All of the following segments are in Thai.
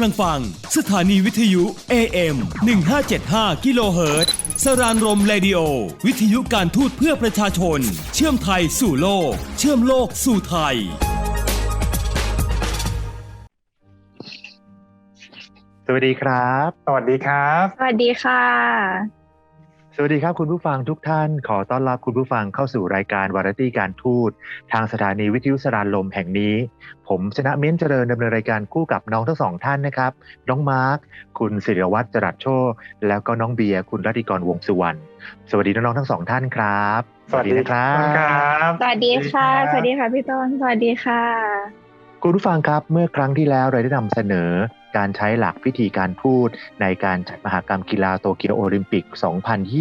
กำลังฟัง สถานีวิทยุ AM 1575กิโลเฮิรตซ์สรานรมเรดิโอ วิทยุการทูตเพื่อประชาชน เชื่อมไทยสู่โลก เชื่อมโลกสู่ไทย สวัสดีครับ สวัสดีครับ สวัสดีค่ะ สวัสดีครับคุณผู้ฟังทุกท่าน ขอต้อนรับคุณผู้ฟังเข้าสู่รายการวาไรตี้การทูต ทางสถานีวิทยุสรานลมแห่งนี้ ผมชนะเม้นเจริญดำเนินรายการคู่กับน้องทั้งสองท่านนะครับ น้องมาร์คคุณศิริวัตรจรัสโชคแล้วก็น้องเบียร์คุณรัติกรวงสุวรรณสวัสดีน้องๆทั้งสองท่านครับนะครับครับ สวัสดีค่ะสสวัวัสสดีดีครัค่ะบพี่ต้นสวัสดีค่ะ คุณผู้ฟังครับเมื่อครั้งที่แล้วเราได้นำเสนอ การใช้หลักพิธีการพูดในการจัดมหากรรมกีฬาโตเกียวโอลิมปิก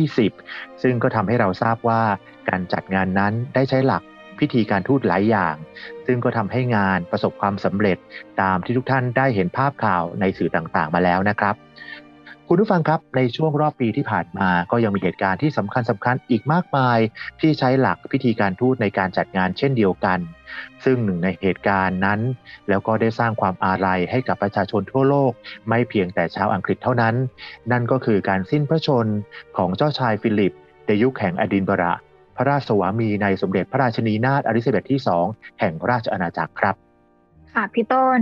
2020 ซึ่งก็ทำให้เราทราบว่าการจัดงานนั้นได้ใช้หลักพิธีการทูตหลายอย่าง ซึ่งก็ทำให้งานประสบความสำเร็จตามที่ทุกท่านได้เห็นภาพข่าวในสื่อต่างๆ มาแล้วนะครับ คุณผู้ฟังครับในช่วงรอบปีที่ผ่านมาก็ยังมีเหตุการณ์ที่สำคัญสำคัญอีกมากมาย ที่ใช้หลักพิธีการทูตในการจัดงานเช่นเดียวกัน ซึ่งหนึ่งในเหตุการณ์นั้น แล้วก็ได้สร้างความอาลัยให้กับประชาชนทั่วโลก ไม่เพียงแต่ชาวอังกฤษเท่านั้น นั่นก็คือการสิ้นพระชนม์ของเจ้าชายฟิลิป ในยุคแห่งอดินบระ พระราชสวามีในสมเด็จพระราชินีนาถอลิซาเบธที่ 2 แห่งราชอาณาจักรครับ ค่ะพี่ต้น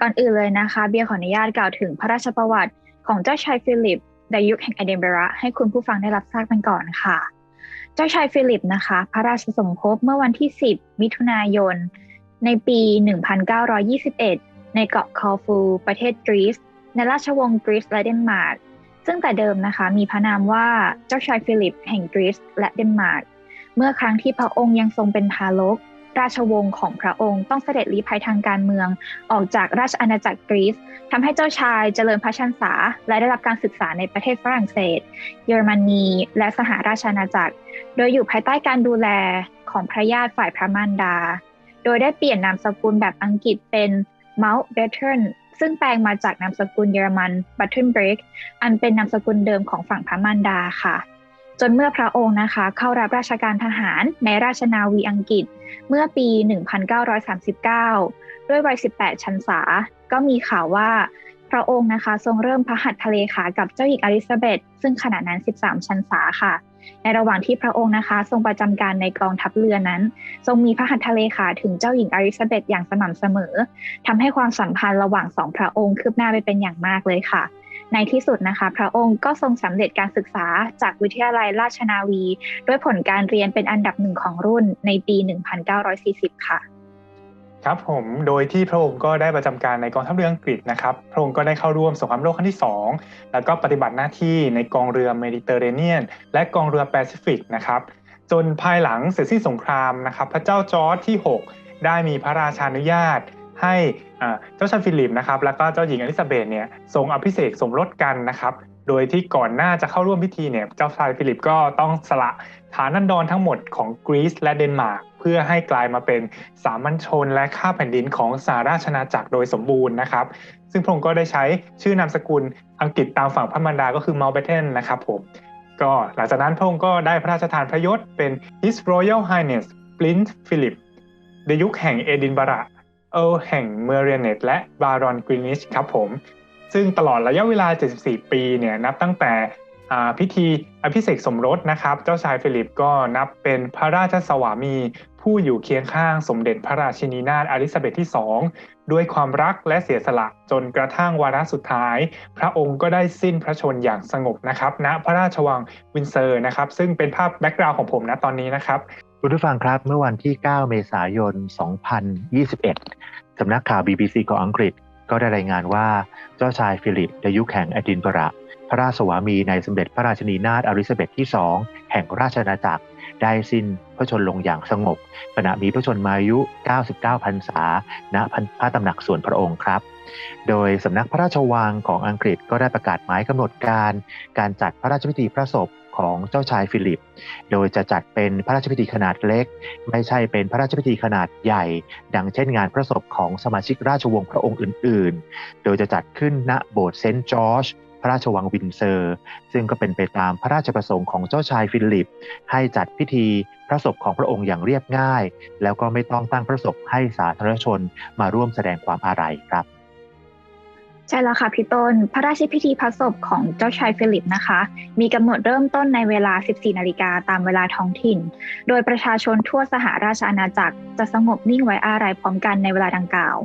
ก่อนอื่นเลยนะคะ เบียร์ขออนุญาตกล่าวถึงพระราชประวัติ ของเจ้าชายฟิลิปในยุคแห่งเอดินบระให้คุณผู้ฟังได้รับทราบกันก่อนค่ะ เจ้าชายฟิลิปนะคะ พระราชสมภพเมื่อวันที่ 10 มิถุนายน ในปี 1921 ในเกาะคอฟู ประเทศกรีซในราชวงศ์กรีซและเดนมาร์กซึ่งแต่เดิมนะคะมีพระนามว่าเจ้าชายฟิลิปแห่งกรีซและเดนมาร์กเมื่อครั้งที่พระองค์ยังทรงเป็นทารก ราชวงศ์ของพระองค์ ต้องเสด็จลี้ภัยทางการเมือง ออกจากราชอาณาจักรกรีซทำให้เจ้าชายเจริญพระชันษา และได้รับการศึกษาในประเทศฝรั่งเศส เยอรมนีและสหราชอาณาจักร โดยอยู่ภายใต้การดูแลของพระญาติฝ่ายพระมารดา โดยได้เปลี่ยนนามสกุลแบบอังกฤษเป็น Mount b a t t e n ซึ่งแปลงมาจากนามสกุลเยอรมัน b u t t e n b r e a k อันเป็นนามสกุลเดิมของฝั่งพระมารดาค่ะ จนเมื่อพระองค์นะคะ เข้ารับราชการทหารในราชนาวีอังกฤษ เมื่อปี 1939 ด้วยวัย 18 ชันษา ก็มีข่าวว่าพระองค์นะคะ ทรงเริ่มพระหัตถ์ทะเลขากับเจ้าหญิงอลิซาเบธซึ่งขณะนั้น 13 ชันษาค่ะ ในระหว่างที่พระองค์นะคะ ทรงประจำการในกองทัพเรือนั้น ทรงมีพระหัตถ์ทะเลขาถึงเจ้าหญิงอลิซาเบธอย่างสม่ำเสมอทำให้ความสัมพันธ์ระหว่างสองพระองค์คืบหน้าไปเป็นอย่างมากเลยค่ะ ในที่สุดนะคะ พระองค์ก็ทรงสำเร็จการศึกษาจากวิทยาลัยราชนาวี ด้วยผลการเรียนเป็นอันดับหนึ่งของรุ่นในปี 1940 ค่ะครับผมโดยที่พระองค์ก็ได้ประจำการในกองทัพเรืออังกฤษนะครับพระองค์ก็ได้เข้าร่วมสงครามโลกครั้งที่ 2 แล้วก็ปฏิบัติหน้าที่ในกองเรือเมดิเตอร์เรเนียน และกองเรือแปซิฟิกนะครับจนภายหลังเสร็จสิ้นสงครามนะครับพระเจ้าจอร์จที่ 6 ได้มีพระราชานุญาต ให้เจ้าชายฟิลิปนะครับแล้วก็เจ้าหญิงอลิซาเบธเนี่ยทรงอภิเษกสมรสกันนะครับโดยที่ก่อนหน้าจะเข้าร่วมพิธีเนี่ยเจ้าชายฟิลิปก็ต้องสละฐานันดรทั้งหมดของกรีซและเดนมาร์กเพื่อให้กลายมาเป็นสามัญชนและข้าแผ่นดินของสหราชอาจักรโดยสมบูรณ์นะครับ ซึ่งพระองค์ก็ได้ใช้ชื่อนามสกุลอังกฤษตามฝั่งพระมารดาก็คือ Mountbatten นะครับผมก็หลังจากนั้นพระองค์ก็ได้พระราชทานพระยศเป็น His Royal Highness Prince Philip ในยุคแห่งเอดินบะระ เอลแห่งเมเรียเนตและบารอนกรีนิชครับผม ซึ่งตลอดระยะเวลา 74 ปีเนี่ยนับตั้งแต่พิธีอภิเษกสมรสนะครับ เจ้าชายฟิลิปก็นับเป็นพระราชสวามี ผู้อยู่เคียงข้างสมเด็จพระราชินีนาถอลิซาเบธที่ 2 ด้วยความรักและเสียสละจนกระทั่งวาระสุดท้าย พระองค์ก็ได้สิ้นพระชนอย่างสงบนะครับณพระราชวังวินเซอร์นะครับ ซึ่งเป็นภาพแบ็กกราวน์ของผมนะตอนนี้นะครับ คุณผู้ฟังครับเมื่อวันที่ 9 เมษายน 2021 สำนักข่าว BBC ของอังกฤษก็ได้รายงานว่าเจ้าชายฟิลิปในยุคแห่งอดินบะระ พระราชสวามีในสมเด็จพระราชินีนาถอลิซาเบธที่ 2 แห่งราชอาณาจักร ได้สิ้นพระชนลงอย่างสงบขณะมีพระชนมายุ 99 พรรษา ณ พระตำหนักส่วนพระองค์ครับ โดยสำนักพระราชวังของอังกฤษก็ได้ประกาศหมายกำหนดการ การจัดพระราชพิธีพระศพ ของเจ้าชายฟิลิป โดยจะจัดเป็นพระราชพิธีขนาดเล็ก ไม่ใช่เป็นพระราชพิธีขนาดใหญ่ ดังเช่นงานพระศพของสมาชิกราชวงศ์พระองค์อื่น ๆ โดยจะจัดขึ้นณโบสถ์เซนต์จอร์จพระราชวังวินเซอร์ ซึ่งก็เป็นไปตามพระราชประสงค์ของเจ้าชายฟิลิป ให้จัดพิธีพระศพของพระองค์อย่างเรียบง่าย แล้วก็ไม่ต้องตั้งพระศพให้สาธารณชนมาร่วมแสดงความอาลัยครับ ใช่แล้วค่ะพี่ต้น พระราชพิธีพระศพของเจ้าชายฟิลิปนะคะ มีกำหนดเริ่มต้นในเวลา 14 นาฬิกาตามเวลาท้องถิ่น โดยประชาชนทั่วสหราชอาณาจักรจะสงบนิ่งไว้อาลัยพร้อมกันในเวลาดังกล่าว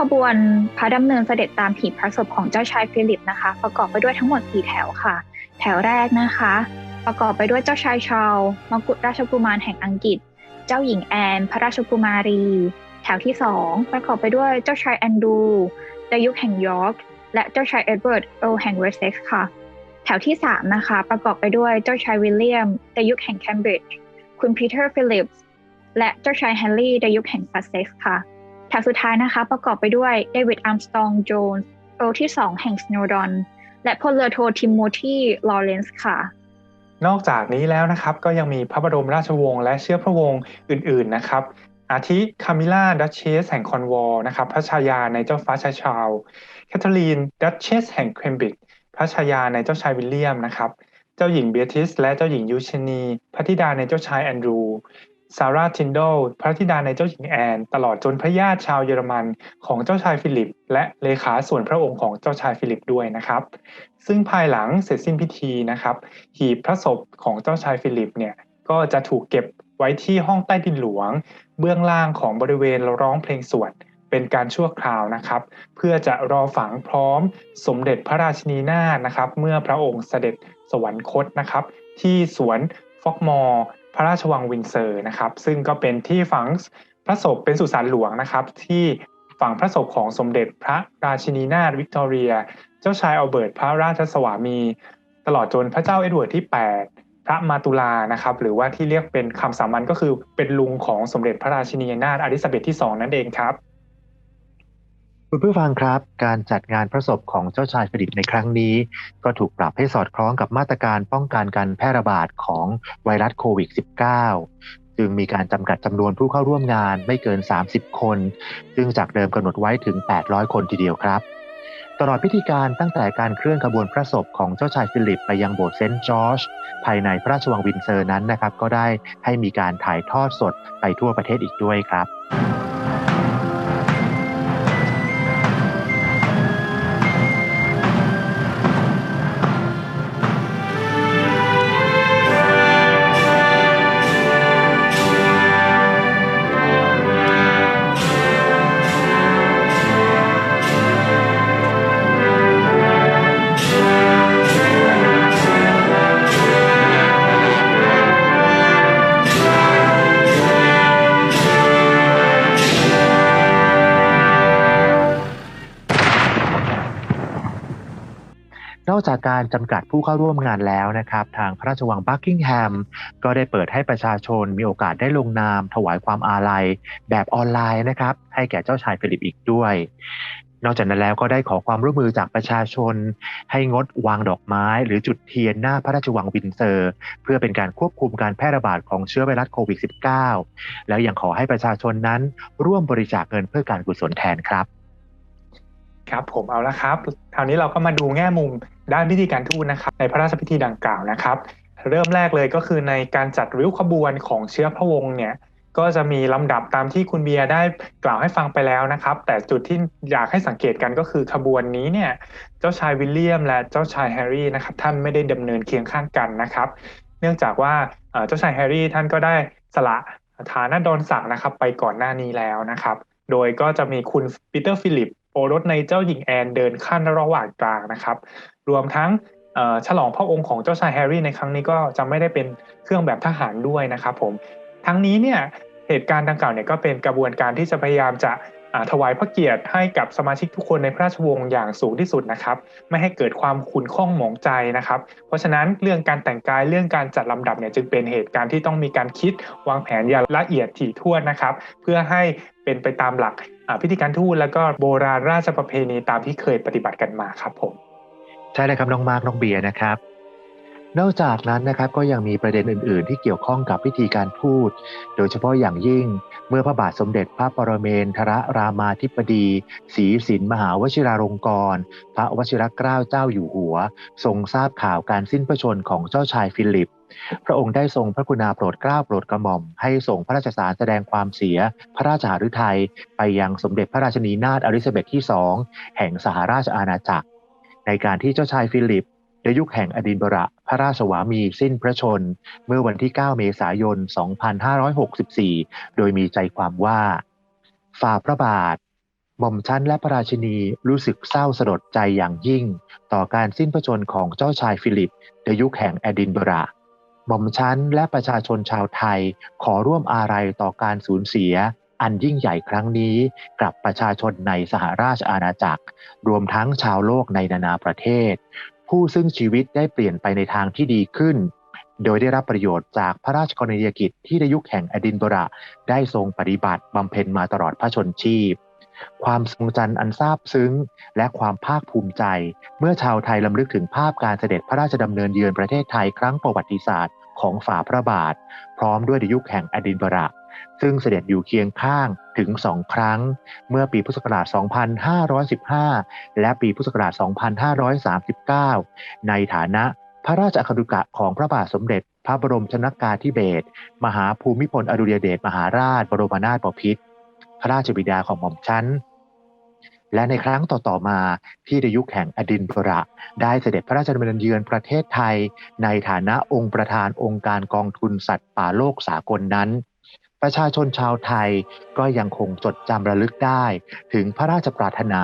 ขบวนพระดำเนินเสด็จตามหีบพระศพของเจ้าชายฟิลิปนะคะ ประกอบไปด้วยทั้งหมด 4 แถวค่ะ แถวแรกนะคะ ประกอบไปด้วยเจ้าชายชาร์ล์มกุฎราชกุมารแห่งอังกฤษ เจ้าหญิงแอน พระราชกุมารี แถวที่ 2 ประกอบไปด้วยเจ้าชายแอนดูดยุคแห่งยอร์กและเจ้าชายเอ็ดเวิร์ดเอร์แห่งเวสเซ็กซ์ค่ะ แถวที่ 3 นะคะ ประกอบไปด้วยเจ้าชายวิลเลียมดยุคแห่งแคมบริดจ์คุณปีเตอร์ฟิลิปส์และเจ้าชายแฮร์รี่ดยุคแห่งซัสเซ็กซ์ค่ะ แถวสุดท้ายนะคะประกอบไปด้วยเดวิดอาร์มสตองโจนส์โอที่ 2 แห่งสโนดอนและพลเรือโททิโมธีลอเรนซ์ค่ะ นอกจากนี้แล้วนะครับก็ยังมีพระบรมราชวงศ์และเชื้อพระวงศ์อื่นๆนะครับ อาทิคามิล่าดัชเชสแห่งคอนวอลนะครับพระชายาในเจ้าฟ้าชายชาวแคทเธอรีนดัชเชสแห่งเคมบริดจ์พระชายาในเจ้าชายวิลเลียมนะครับ เจ้าหญิงเบียทิสและเจ้าหญิงยูเชนีพระธิดาในเจ้าชายแอนดรู ซาร่าทินโดลพระธิดาในเจ้าหญิงแอน ตลอดจนพระญาติชาวเยอรมันของเจ้าชายฟิลิป และเลขาส่วนพระองค์ของเจ้าชายฟิลิปด้วยนะครับ ซึ่งภายหลังเสร็จสิ้นพิธีนะครับ หีบพระศพของเจ้าชายฟิลิปเนี่ยก็จะถูกเก็บไว้ที่ห้องใต้ดินหลวง เบื้องล่างของบริเวณร้องเพลงสวดเป็นการชั่วคราวนะครับ เพื่อจะรอฝังพร้อมสมเด็จพระราชินีนาถนะครับ เมื่อพระองค์เสด็จสวรรคตนะครับ ที่สวนฟอกมอร์ พระราชวังวินเซอร์นะครับ ซึ่งก็เป็นที่ฝังพระศพเป็นสุสานหลวงนะครับ ที่ฝังพระศพของสมเด็จพระราชินีนาถวิกตอเรีย เจ้าชายอัลเบิร์ตพระราชสวามี ตลอดจนพระเจ้าเอ็ดเวิร์ดที่ 8 พระมาตุลานะครับ หรือว่าที่เรียกเป็นคำสามัญก็คือเป็นลุงของสมเด็จพระราชินีนาถอลิซาเบธที่ 2 นั่นเองครับ คุณผู้ฟังครับ การจัดงานพระศพของเจ้าชายฟิลิปในครั้งนี้ ก็ถูกปรับให้สอดคล้องกับมาตรการป้องกันการแพร่ระบาดของไวรัสโควิด -19 จึงมีการจำกัดจำนวนผู้เข้าร่วมงานไม่เกิน 30 คน ซึ่งจากเดิมกำหนดไว้ถึง 800 คนทีเดียวครับ ตลอดพิธีการตั้งแต่การเคลื่อนขบวนพระศพของเจ้าชายฟิลิปไปยังโบสถ์เซนต์จอร์จภายในพระราชวังวินเซอร์นั้นนะครับ ก็ได้ให้มีการถ่ายทอดสดไปทั่วประเทศอีกด้วยครับ กจากการจำกัดผู้เข้าร่วมงานแล้วนะครับ ทางพระราชวังบักกิงแฮมก็ได้เปิดให้ประชาชนมีโอกาสได้ลงนาม ถวายความอาลัย แบบออนไลน์นะครับ ให้แก่เจ้าชายฟิลิปอีกด้วย นอกจากนั้นแล้วก็ได้ขอความร่วมมือจากประชาชน ให้งดวางดอกไม้ หรือจุดเทียนหน้าพระราชวังวินเซอร์ เพื่อเป็นการควบคุมการแพร่ระบาดของเชื้อไวรัสโควิด -19 แล้วยังขอให้ประชาชนนั้นร่วมบริจาคเงินเพื่อการกุศลแทนครับครับผมเอาละครับคราวนี้เราก็มาดูแง่มุม ด้านพิธีการทูตนะครับในพระราชพิธีดังกล่าวนะครับ เริ่มแรกเลยก็คือในการจัดริ้วขบวนของเชื้อพระวงศ์เนี่ยก็จะมีลำดับตามที่คุณเบียร์ได้กล่าวให้ฟังไปแล้วนะครับ แต่จุดที่อยากให้สังเกตกันก็คือขบวนนี้เนี่ยเจ้าชายวิลเลียม และเจ้าชายแฮร์รี่นะครับท่านไม่ได้ดำเนินเคียงข้างกันนะครับ เนื่องจากว่าเจ้าชายแฮร์รี่ท่านก็ได้สละฐานะดอนศักนะครับไปก่อนหน้านี้แล้วนะครับ โดยก็จะมีคุณปีเตอร์ฟิลิปโอรสในเจ้าหญิงแอนเดินขั้นระหว่างกลางนะครับ รวมทั้งฉลองพระองค์ของเจ้าชายแฮร์รี่ในครั้งนี้ก็จะไม่ได้เป็นเครื่องแบบทหารด้วยนะครับผมทั้งนี้เนี่ยเหตุการณ์ดังกล่าวเนี่ยก็เป็นกระบวนการที่จะพยายามจะถวายพระเกียรติให้กับสมาชิกทุกคนในพระราชวงศ์อย่างสูงที่สุดนะครับ ไม่ให้เกิดความขุ่นข้องหมองใจนะครับ เพราะฉะนั้นเรื่องการแต่งกายเรื่องการจัดลำดับเนี่ยจึงเป็นเหตุการณ์ที่ต้องมีการคิดวางแผนอย่างละเอียดถี่ถ้วนนะครับ เพื่อให้เป็นไปตามหลักพิธีการทูตแล้วก็โบราณราชประเพณีตามที่เคยปฏิบัติกันมาครับผม ใช่เลยครับน้องมาร์กน้องเบียร์นะครับ นอกจากนั้นนะครับก็ยังมีประเด็นอื่น ๆ ที่เกี่ยวข้องกับพิธีการพูด โดยเฉพาะอย่างยิ่งเมื่อพระบาทสมเด็จพระปรเมนทรรามาธิบดีศรีสินมหาวชิราลงกรณ์พระวชิรเกล้าเจ้าอยู่หัว ทรงทราบข่าวการสิ้นพระชนของเจ้าชายฟิลิป พระองค์ได้ทรงพระกรุณาโปรดเกล้าโปรดกระหม่อม ให้ส่งพระราชสารแสดงความเสียพระราชหฤทัยไปยังสมเด็จพระราชนีนาถอลิซาเบธที่สองแห่งสหราชอาณาจักร ในการที่เจ้าชายฟิลิปในยุคแห่งอดินบระพระราชวามีสิ้นพระชน เมื่อวันที่ 9 เมษายน 2564 โดยมีใจความว่าฝ่าพระบาทหม่อมชั้นและพระราชินีรู้สึกเศร้าสลดใจอย่างยิ่ง ต่อการสิ้นพระชนของเจ้าชายฟิลิป ในยุคแห่งอดินบระหม่อมชั้นและประชาชนชาวไทยขอร่วมอาลัยต่อการสูญเสีย อันยิ่งใหญ่ครั้งนี้กับประชาชนในสหราชอาณาจักร รวมทั้งชาวโลกในนานาประเทศ ผู้ซึ่งชีวิตได้เปลี่ยนไปในทางที่ดีขึ้น โดยได้รับประโยชน์จากพระราชกรณียกิจที่ในยุคแห่งอดินบระได้ทรงปฏิบัติบำเพ็ญมาตลอดพระชนชีพความทรงจำอันซาบซึ้ง และความภาคภูมิใจ เมื่อชาวไทยลำลึกถึงภาพการเสด็จพระราชดำเนินเยือนประเทศไทยครั้งประวัติศาสตร์ของฝ่าพระบาท พร้อมด้วยในยุคแห่งอดินบระ ซึ่งเสด็จอยู่เคียงข้างถึงสองครั้ง เมื่อปีพุทธศักราช 2515 และปีพุทธศักราช 2539 ในฐานะพระราชอัคดุกะของพระบาทสมเด็จ พระบรมชนกาธิเบศรมหาภูมิพลอดุลยเดชมหาราช บรมนาถบพิตรพระราชบิดาของหม่อมชั้น และในครั้งต่อๆมาที่ในยุคแห่งอดินบระได้เสด็จพระราชดำเนินเยือนประเทศไทย ในฐานะองค์ประธานองค์การกองทุนสัตว์ป่าโลกสากลนั้น ประชาชนชาวไทยก็ยังคงจดจำระลึกได้ ถึงพระราชปรารถนา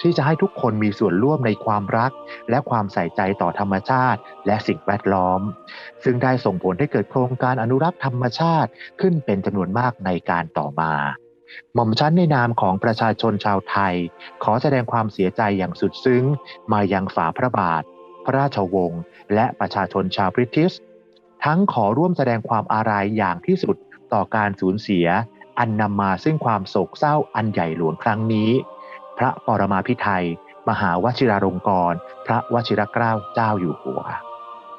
ที่จะให้ทุกคนมีส่วนร่วมในความรัก และความใส่ใจต่อธรรมชาติ และสิ่งแวดล้อม ซึ่งได้ส่งผลให้เกิดโครงการอนุรักษ์ธรรมชาติขึ้นเป็นจำนวนมากในการต่อมา หม่อมชั้นในนามของประชาชนชาวไทย ขอแสดงความเสียใจอย่างสุดซึ้ง มายังฝ่าพระบาท พระราชวงศ์และประชาชนชาวบริติชทั้งขอร่วมแสดงความอาลัยอย่างที่สุด ต่อการสูญเสีย อันนำมาซึ่งความโศกเศร้าอันใหญ่หลวงครั้งนี้ พระปรมาภิไธยมหาวชิราลงกรณ์พระวชิรเกล้าเจ้าอยู่หัว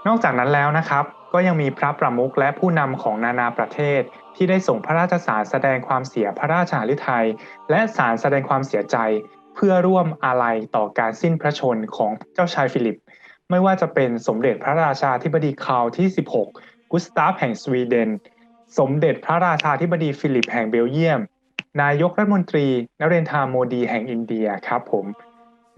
นอกจากนั้นแล้วนะครับ ก็ยังมีพระประมุขและผู้นำของนานาประเทศ ที่ได้ส่งพระราชสารแสดงความเสียพระราชาฤทัยและสารแสดงความเสียใจ เพื่อร่วมอาลัยต่อการสิ้นพระชนของเจ้าชายฟิลิป ไม่ว่าจะเป็นสมเด็จพระราชาธิบดีคาร์ลที่ 16 กุสตาฟแห่งสวีเดน สมเด็จพระราชาธิบดีฟิลิปแห่งเบลเยียม นายกรัฐมนตรีนเรนทาโมดีแห่งอินเดียครับผม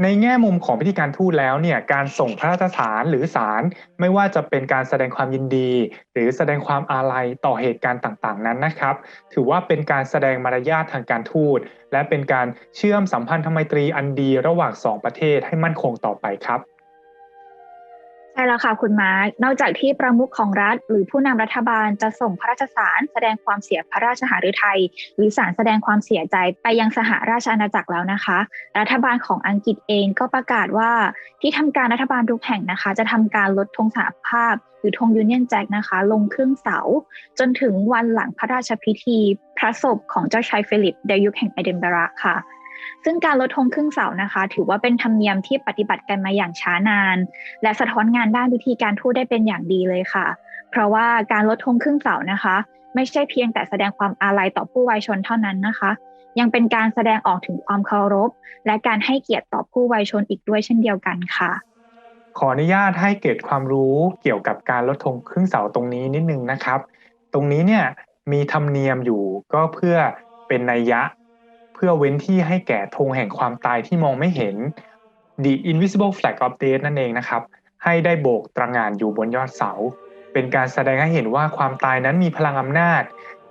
ในแง่มุมของพิธีการทูตแล้วเนี่ยการส่งพระราชสารหรือสารไม่ว่าจะเป็นการแสดงความยินดี หรือแสดงความอาลัยต่อเหตุการณ์ต่างๆ นั้นนะครับ ถือว่าเป็นการแสดงมารยาททางการทูต และเป็นการเชื่อมสัมพันธไมตรีอันดีระหว่างสองประเทศให้มั่นคงต่อไปครับ ใช่แล้วค่ะคุณมาร์กนอกจากที่ประมุขของรัฐ หรือผู้นำรัฐบาลจะส่งพระราชสารแสดงความเสียพระราชหฤทัยหรือสารแสดงความเสียใจไปยังสหราชอาณาจักรแล้วนะคะ รัฐบาลของอังกฤษเองก็ประกาศว่าที่ทำการรัฐบาลทุกแห่งนะคะ จะทำการลดธงสหภาพ หรือธงยูเนียนแจ็คนะคะ ลงครึ่งเสา จนถึงวันหลังพระราชพิธี พระศพของเจ้าชายฟิลิปในยุคแห่งเอเดนบะระค่ะ ซึ่งการลดธงครึ่งเสานะคะ ถือว่าเป็นธรรมเนียมที่ปฏิบัติกันมาอย่างช้านาน และสะท้อนงานด้านวิธีการทูตได้เป็นอย่างดีเลยค่ะ เพราะว่าการลดธงครึ่งเสานะคะ ไม่ใช่เพียงแต่แสดงความอาลัยต่อผู้วัยชนเท่านั้นนะคะ ยังเป็นการแสดงออกถึงความเคารพ และการให้เกียรติต่อผู้วัยชนอีกด้วยเช่นเดียวกันค่ะขออนุญาตให้เกรดความรู้เกี่ยวกับการลดธงครึ่งเสาตรงนี้นิดนึงนะครับ ตรงนี้เนี่ยมีธรรมเนียมอยู่ก็เพื่อเป็นนัยยะ เพื่อเว้นที่ให้แก่ธงแห่งความตายที่มองไม่เห็น The Invisible Flag of Death นั่นเองนะครับ ให้ได้โบกตระงานอยู่บนยอดเสา เป็นการแสดงให้เห็นว่าความตายนั้นมีพลังอำนาจ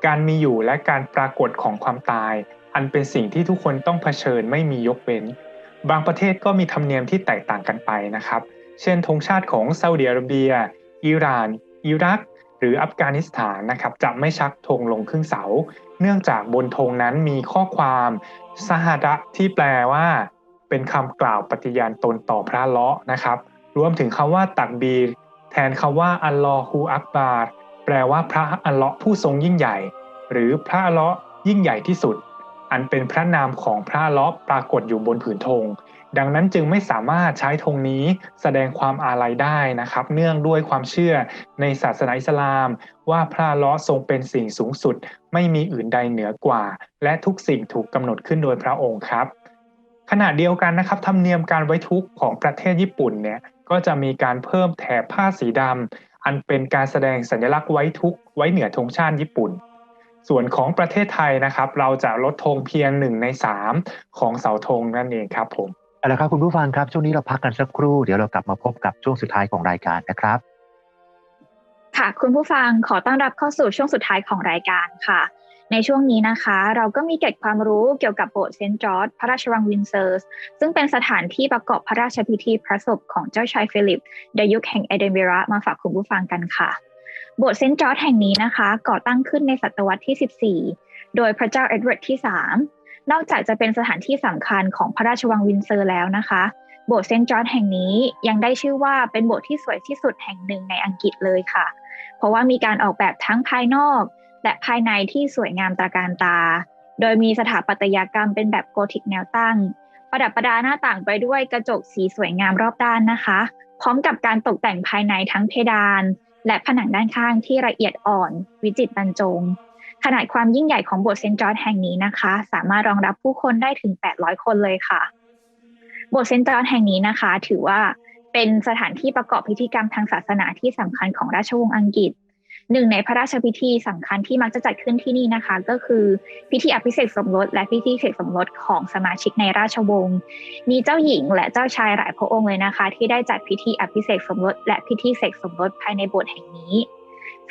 การมีอยู่และการปรากฏของความตาย อันเป็นสิ่งที่ทุกคนต้องเผชิญไม่มียกเว้น บางประเทศก็มีธรรมเนียมที่แตกต่างกันไปนะครับ เช่นธงชาติของซาอุดิอาระเบีย อิหร่าน อิรัก หรืออัฟกานิสถานนะครับจะไม่ชักธงลงครึ่งเสา เนื่องจากบนธงนั้นมีข้อความสหดะที่แปลว่า เป็นคำกล่าวปฏิญาณตนต่อพระเลาะนะครับ รวมถึงคำว่าตักบีร แทนคำว่าอัลลอฮูอักบารแปลว่าพระอัลเลาะห์ผู้ทรงยิ่งใหญ่ หรือพระอัลเลาะห์ยิ่งใหญ่ที่สุด อันเป็นพระนามของพระอัลเลาะห์ปรากฏอยู่บนผืนธง ดังนั้นจึงไม่สามารถใช้ธงนี้แสดงความอาลัยได้นะครับ เนื่องด้วยความเชื่อในศาสนาอิสลาม ว่าพระลเลาะห์ทรงเป็นสิ่งสูงสุด ไม่มีอื่นใดเหนือกว่า และทุกสิ่งถูกกำหนดขึ้นโดยพระองค์ครับ ขณะเดียวกันนะครับธรรมเนียมการไว้ทุกข์ของประเทศญี่ปุ่นเนี่ยก็จะมีการเพิ่มแถบผ้าสีดำอันเป็นการแสดงสัญลักษณ์ไว้ทุกข์ไว้เหนือธงชาติญี่ปุ่นส่วนของประเทศไทยนะครับ เราจะลดธงเพียงหนึ่งในสามของเสาธงนั่นเองครับผม เอาละครับคุณผู้ฟังครับ ช่วงนี้เราพักกันสักครู่เดี๋ยวเรากลับมาพบกับช่วงสุดท้ายของรายการนะครับ ค่ะ คุณผู้ฟังขอต้อนรับเข้าสู่ช่วงสุดท้ายของรายการค่ะ ในช่วงนี้นะคะ เราก็มีเกร็ดความรู้เกี่ยวกับโบสถ์เซนต์จอร์จพระราชวังวินเซอร์สซึ่งเป็นสถานที่ประกอบพระราชพิธีพระศพของเจ้าชายฟิลิปในยุคแห่งเอเดนเบระมาฝากคุณผู้ฟังกันค่ะ โบสถ์เซนต์จอร์จแห่งนี้นะคะ ก่อตั้งขึ้นในศตวรรษที่ 14 โดยพระเจ้าเอ็ดเวิร์ดที่3 นอกจากจะเป็นสถานที่สำคัญของพระราชวังวินเซอร์แล้วนะคะ โบสถ์เซนต์จอร์จแห่งนี้ยังได้ชื่อว่าเป็นโบสถ์ที่สวยที่สุดแห่งหนึ่งในอังกฤษเลยค่ะ เพราะว่ามีการออกแบบทั้งภายนอก และภายในที่สวยงามตระการตา โดยมีสถาปัตยกรรมเป็นแบบโกธิกแนวตั้ง ประดับประดาหน้าต่างไปด้วยกระจกสีสวยงามรอบด้านนะคะ พร้อมกับการตกแต่งภายในทั้งเพดาน และผนังด้านข้างที่ละเอียดอ่อน วิจิตรบรรจง ขนาดความยิ่งใหญ่ของโบสถ์เซนต์จอร์จแห่งนี้นะคะ สามารถรองรับผู้คนได้ถึง 800 คนเลยค่ะ โบสถ์เซนต์จอร์จแห่งนี้นะคะ ถือว่าเป็นสถานที่ประกอบพิธีกรรมทางศาสนาที่สำคัญของราชวงศ์อังกฤษ หนึ่งในพระราชพิธีสำคัญที่มักจะจัดขึ้นที่นี่นะคะ ก็คือพิธีอภิเษกสมรสและพิธีเสกสมรสของสมาชิกในราชวงศ์มีเจ้าหญิงและเจ้าชายหลายพระองค์เลยนะคะ ที่ได้จัดพิธีอภิเษกสมรสและพิธีเสกสมรสภายในโบสถ์แห่งนี้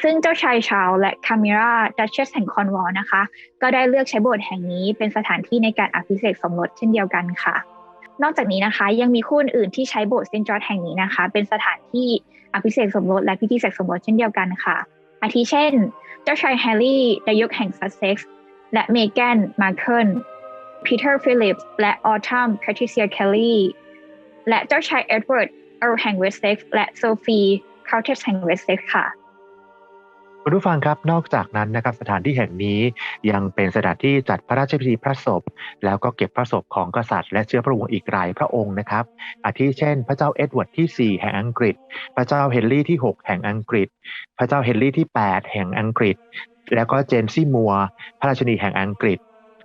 ซึ่งเจ้าชายชาร์ลส์และคามิราดัชเชสแห่งคอนวอลนะคะ ก็ได้เลือกใช้โบสถ์แห่งนี้เป็นสถานที่ในการอภิเษกสมรสเช่นเดียวกันค่ะ นอกจากนี้นะคะ ยังมีคู่อื่นที่ใช้โบสถ์เซนต์จอร์จแห่งนี้นะคะ เป็นสถานที่อภิเษกสมรสและพิธีเสกสมรสเช่นเดียวกันค่ะ อาทิเช่น เจ้าชายแฮร์รี่ดายกแห่งซัสเซ็กซ์และเมแกนมาร์เคิลปีเตอร์ฟิลิปส์และออทัมแพทริเซียเคลลี่และเจ้าชายเอ็ดเวิร์ดเอร์ลแห่งเวสเซ็กซ์และโซฟีคาร์เทสแห่งเวสเซ็กซ์ค่ะ คุณผู้ฟังครับนอกจากนั้นนะครับสถานที่แห่งนี้ยังเป็นสถานที่จัดพระราชพิธีพระศพ แล้วก็เก็บพระศพของกษัตริย์และเชื้อพระวงศ์อีกหลายพระองค์นะครับ อาทิเช่น พระเจ้าเอ็ดเวิร์ดที่ 4 แห่งอังกฤษ พระเจ้าเฮนรี่ที่ 6 แห่งอังกฤษ พระเจ้าเฮนรี่ที่ 8 แห่งอังกฤษ แล้วก็เจนซี่มัวร์พระราชนีแห่งอังกฤษ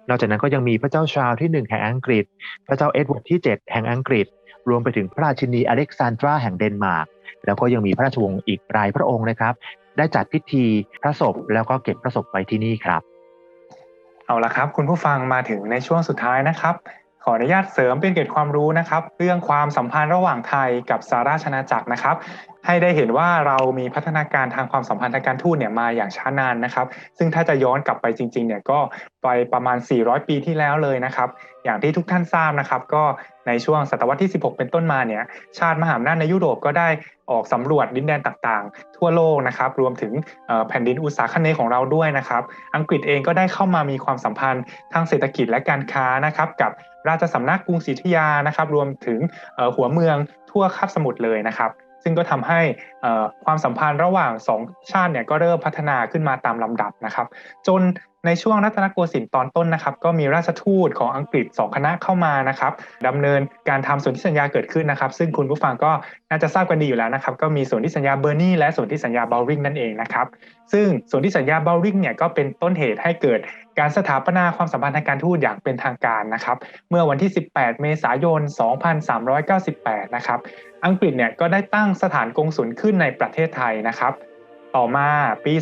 นอกจากนั้นก็ยังมีพระเจ้าชาลที่ 1 แห่งอังกฤษ พระเจ้าเอ็ดเวิร์ดที่ 7 แห่งอังกฤษ รวมไปถึงพระราชินีอเล็กซานดราแห่งเดนมาร์กแล้วก็ยังมีพระราชวงศ์อีกหลายพระองค์นะครับ ได้จัดพิธีพระศพแล้วก็เก็บพระศพไว้ที่นี่ครับ เอาละครับ คุณผู้ฟังมาถึงในช่วงสุดท้ายนะครับ ขออนุญาตเสริมเป็นเกร็ดความรู้นะครับ เรื่องความสัมพันธ์ระหว่างไทยกับสาราชนาจักรนะครับให้ได้เห็นว่าเรามีพัฒนาการทางความสัมพันธ์ทางการทูตเนี่ยมาอย่างช้านานนะครับ ซึ่งถ้าจะย้อนกลับไปจริงๆเนี่ยก็ไปประมาณ 400 ปีที่แล้วเลยนะครับ อย่างที่ทุกท่านทราบนะครับ ก็ในช่วงศตวรรษที่ 16 เป็นต้นมาเนี่ยชาติมหาอำนาจในยุโรปก็ได้ออกสำรวจดินแดนต่างๆ ทั่วโลกนะครับ รวมถึงแผ่นดินอุตสาคเนย์ของเราด้วยนะครับ อังกฤษเองก็ได้เข้ามามีความสัมพันธ์ทางเศรษฐกิจและการค้านะครับ กับราชสำนักกรุงศรีอยุธยานะครับ รวมถึงหัวเมืองทั่วคาบสมุทรเลยนะครับ ซึ่งก็ทำให้ความสัมพันธ์ระหว่างสองชาติเนี่ยก็เริ่มพัฒนาขึ้นมาตามลำดับนะครับ จนในช่วงรัตนโกสินทร์ตอนต้นนะครับ ก็มีราชทูตของอังกฤษ 2 คณะเข้ามานะครับดำเนินการทำสนธิสัญญาเกิดขึ้นนะครับ ซึ่งคุณผู้ฟังก็น่าจะทราบกันดีอยู่แล้วนะครับ ก็มีสนธิสัญญาเบอร์นีและสนธิสัญญาเบลริงนั่นเองนะครับ ซึ่งสนธิสัญญาเบลริงเนี่ยก็เป็นต้นเหตุให้เกิดการสถาปนาความสัมพันธ์ทางการทูตอย่างเป็นทางการนะครับ เมื่อวันที่ 18 เมษายน 2398 นะครับ อังกฤษเนี่ยก็ได้ตั้งสถานกงสุลขึ้นในประเทศไทยนะครับ ต่อมาปี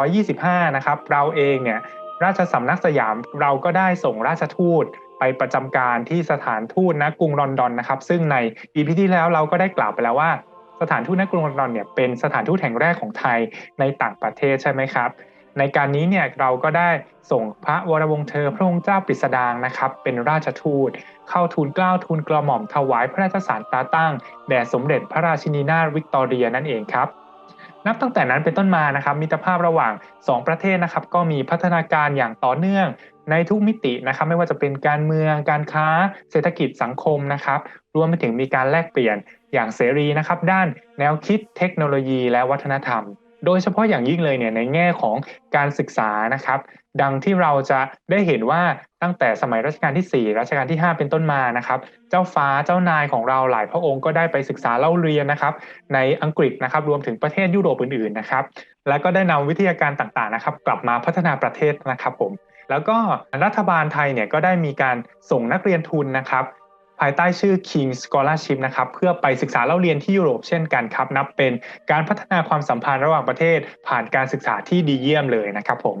2425 นะครับ เราเองเนี่ยราชสำนักสยามเราก็ได้ส่งราชทูตไปประจำการที่สถานทูตณกรุงลอนดอนนะครับ ซึ่งใน EP ที่แล้วเราก็ได้กล่าวไปแล้วว่า สถานทูตณกรุงลอนดอนเนี่ยเป็นสถานทูตแห่งแรกของไทยในต่างประเทศใช่ไหมครับ ในการนี้เนี่ยเราก็ได้ส่งพระวรวงศ์เธอพระองค์เจ้าปริสดางนะครับ เป็นราชทูต เข้าทูลเกล้าทูลกระหม่อมถวายพระราชสารตาตั้งแด่สมเด็จพระราชินีนาถวิกตอเรียนั่นเองครับ นับตั้งแต่นั้นเป็นต้นมานะครับ มิตรภาพระหว่าง 2 ประเทศนะครับ ก็มีพัฒนาการอย่างต่อเนื่องในทุกมิตินะครับ ไม่ว่าจะเป็นการเมืองการค้า เศรษฐกิจสังคมนะครับ รวมไปถึงมีการแลกเปลี่ยนอย่างเสรีนะครับ ด้านแนวคิดเทคโนโลยีและวัฒนธรรม โดยเฉพาะอย่างยิ่งเลยเนี่ยในแง่ของการศึกษานะครับ ดังที่เราจะได้เห็นว่าตั้งแต่สมัยรัชกาลที่ 4 รัชกาลที่ 5 เป็นต้นมานะครับ เจ้าฟ้าเจ้านายของเราหลายพระองค์ก็ได้ไปศึกษาเล่าเรียนนะครับ ในอังกฤษนะครับ รวมถึงประเทศยุโรปอื่นๆนะครับ แล้วก็ได้นำวิทยาการต่างๆนะครับ กลับมาพัฒนาประเทศนะครับผมแล้วก็รัฐบาลไทยเนี่ยก็ได้มีการส่งนักเรียนทุนนะครับ ภายใต้ชื่อ King Scholarship นะครับเพื่อไปศึกษาเล่าเรียนที่ยุโรปเช่นกันครับ นับเป็นการพัฒนาความสัมพันธ์ระหว่างประเทศ ผ่านการศึกษาที่ดีเยี่ยมเลยนะครับผม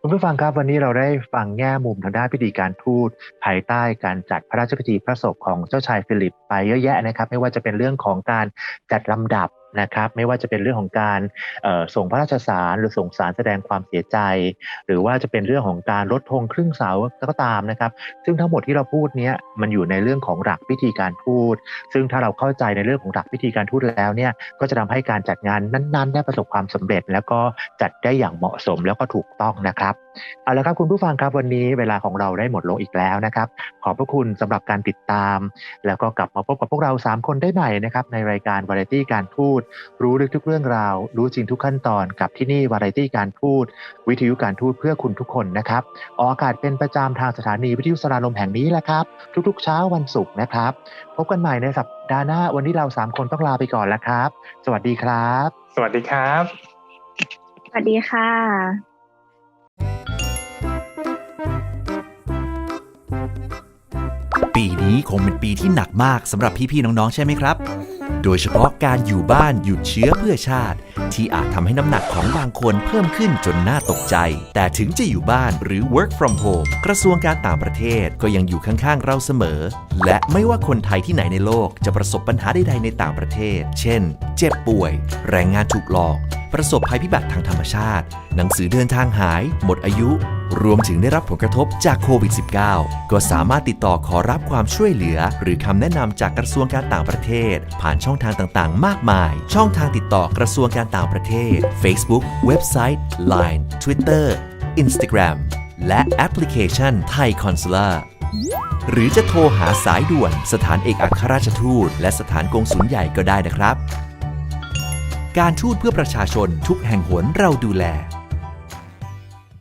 คุณผู้ฟังครับวันนี้เราได้ฟังแง่มุมทางด้านพิธีการทูตภายใต้การจัดพระราชพิธีพระศพของเจ้าชายฟิลิปไปเยอะแยะนะครับ ไม่ว่าจะเป็นเรื่องของการจัดลำดับ นะครับไม่ว่าจะเป็นเรื่องของการส่งพระราชสารหรือส่งสารแสดงความเสียใจ หรือว่าจะเป็นเรื่องของการลดธงครึ่งเสาก็ตามนะครับ ซึ่งทั้งหมดที่เราพูดเนี้ยมันอยู่ในเรื่องของหลักพิธีการทูตซึ่งถ้าเราเข้าใจในเรื่องของหลักพิธีการทูตแล้วเนี่ยก็จะทำให้การจัดงานนั้น ๆ ได้ประสบความสำเร็จ แล้วก็จัดได้อย่างเหมาะสมแล้วก็ถูกต้องนะครับเอาละครับคุณผู้ฟังครับวันนี้เวลาของเราได้หมดลงอีกแล้วนะครับ ขอบพระคุณสำหรับการติดตาม แล้วก็กลับมาพบกับพวกเรา 3 คนได้ใหม่นะครับในรายการวาไรตี้การพูด รู้ลึกทุกเรื่องราว รู้จริงทุกขั้นตอนกับที่นี่วาไรตี้การพูด วิทยุการทูตเพื่อคุณทุกคนนะครับออกอากาศเป็นประจำทางสถานีวิทยุสารลมแห่งนี้แหละครับ ทุกๆ เช้าวันศุกร์นะครับ พบกันใหม่ในสัปดาห์หน้าวันนี้เรา 3 คนต้องลาไปก่อนแล้วครับ สวัสดีครับ สวัสดีครับ สวัสดีค่ะ ปีนี้คงเป็นปีที่หนักมากสำหรับพี่ๆน้องๆใช่ไหมครับ โดยเฉพาะการอยู่บ้านหยุดเชื้อเพื่อชาติ ที่อาจทำให้น้ำหนักของบางคนเพิ่มขึ้นจนน่าตกใจ แต่ถึงจะอยู่บ้านหรือ work from home กระทรวงการต่างประเทศก็ยังอยู่ข้างๆเราเสมอ และไม่ว่าคนไทยที่ไหนในโลกจะประสบปัญหาใดๆในต่างประเทศ เช่น เจ็บป่วย แรงงานถูกหลอกประสบภัยพิบัติทางธรรมชาติ หนังสือเดินทางหาย หมดอายุ รวมถึงได้รับผลกระทบจากโควิด -19 ก็สามารถติดต่อขอรับความช่วยเหลือ หรือคำแนะนำจากกระทรวงการต่างประเทศ ผ่านช่องทางต่างๆ มากมาย ช่องทางติดต่อกระทรวงการต่างประเทศ Facebook เว็บไซต์ Line Twitter Instagram และแอปพลิเคชันไทยคอนซูลหรือจะโทรหาสายด่วนสถานเอกอัครราชทูต และสถานกงสุลใหญ่ก็ได้นะครับ การทูตเพื่อประชาชนทุกแห่งหนเราดูแล